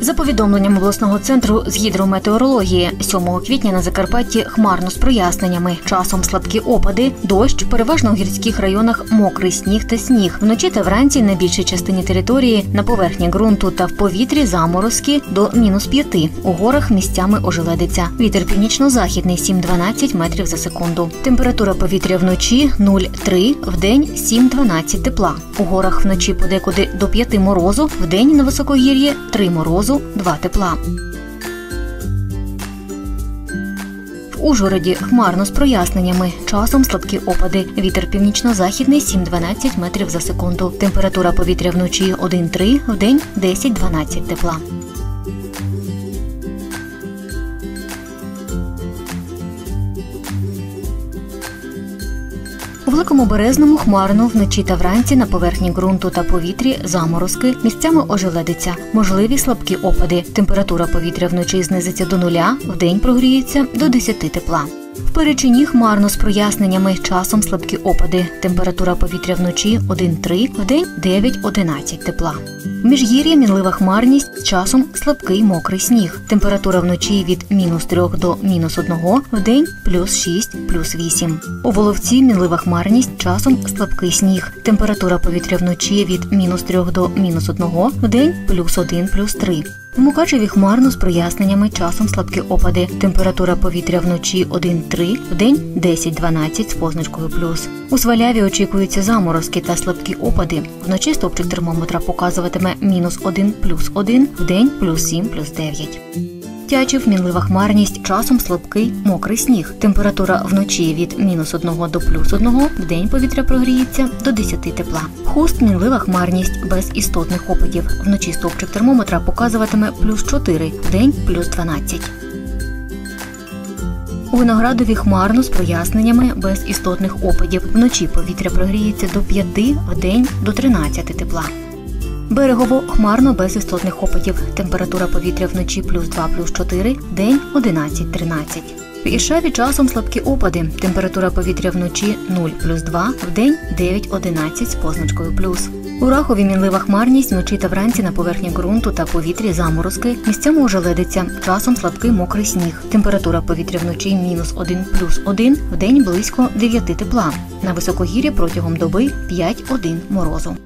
За повідомленням обласного центру з гідрометеорології, 7 квітня на Закарпатті хмарно з проясненнями. Часом слабкі опади, дощ, переважно у гірських районах мокрий сніг та сніг. Вночі та вранці на більшій частині території, на поверхні ґрунту та в повітрі заморозки до мінус 5. У горах місцями ожеледиться. Вітер північно-західний 7-12 метрів за секунду. Температура повітря вночі 0,3, вдень 7-12 тепла. У горах вночі подекуди до 5 морозу, вдень на високогір'ї 3 морозу, 2 тепла. В Ужгороді хмарно з проясненнями. Часом слабкі опади. Вітер північно-західний 7-12 метрів за секунду. Температура повітря вночі 1-3, вдень 10-12 тепла. Великому березному хмарно вночі та вранці на поверхні ґрунту та повітрі заморозки, місцями ожеледиться, можливі слабкі опади. Температура повітря вночі знизиться до нуля, вдень прогріється до 10 тепла. В Перечині хмарно з проясненнями, часом слабкі опади. Температура повітря вночі 1-3, вдень 9-11 тепла. В Міжгір'ї мінлива хмарність, часом слабкий мокрий сніг. Температура вночі від мінус 3 до мінус 1, вдень плюс 6, плюс 8. У Воловці мінлива хмарність, часом слабкий сніг. Температура повітря вночі від мінус 3 до мінус 1, вдень плюс 1, плюс 3. В Мукачеві хмарно з проясненнями, часом слабкі опади. Температура повітря вночі 1-3, вдень 10-12 з позначкою плюс. У Сваляві очікуються заморозки та слабкі опади. Вночі стопчик термометра показуватиме мінус 1 плюс 1, вдень плюс 7 плюс 9. Тячів, мінлива хмарність, часом слабкий мокрий сніг. Температура вночі від мінус 1 до плюс 1, вдень повітря прогріється до 10 тепла. Хуст, мінлива хмарність без істотних опадів. Вночі стовпчик термометра показуватиме плюс 4, вдень плюс 12. У виноградові хмарно з проясненнями без істотних опадів. Вночі повітря прогріється до 5, вдень до 13 тепла. Берегово хмарно без істотних опадів. Температура повітря вночі плюс 2, плюс 4, день 11-13. В Іршаві часом слабкі опади. Температура повітря вночі 0 плюс 2, вдень 9-11 з позначкою плюс. У Рахові мінлива хмарність вночі та вранці на поверхні ґрунту та повітрі заморозки. Місцями ожеледиться. Часом слабкий мокрий сніг. Температура повітря вночі мінус 1 плюс 1, вдень близько 9 тепла. На високогір'ї протягом доби 5-1 морозу.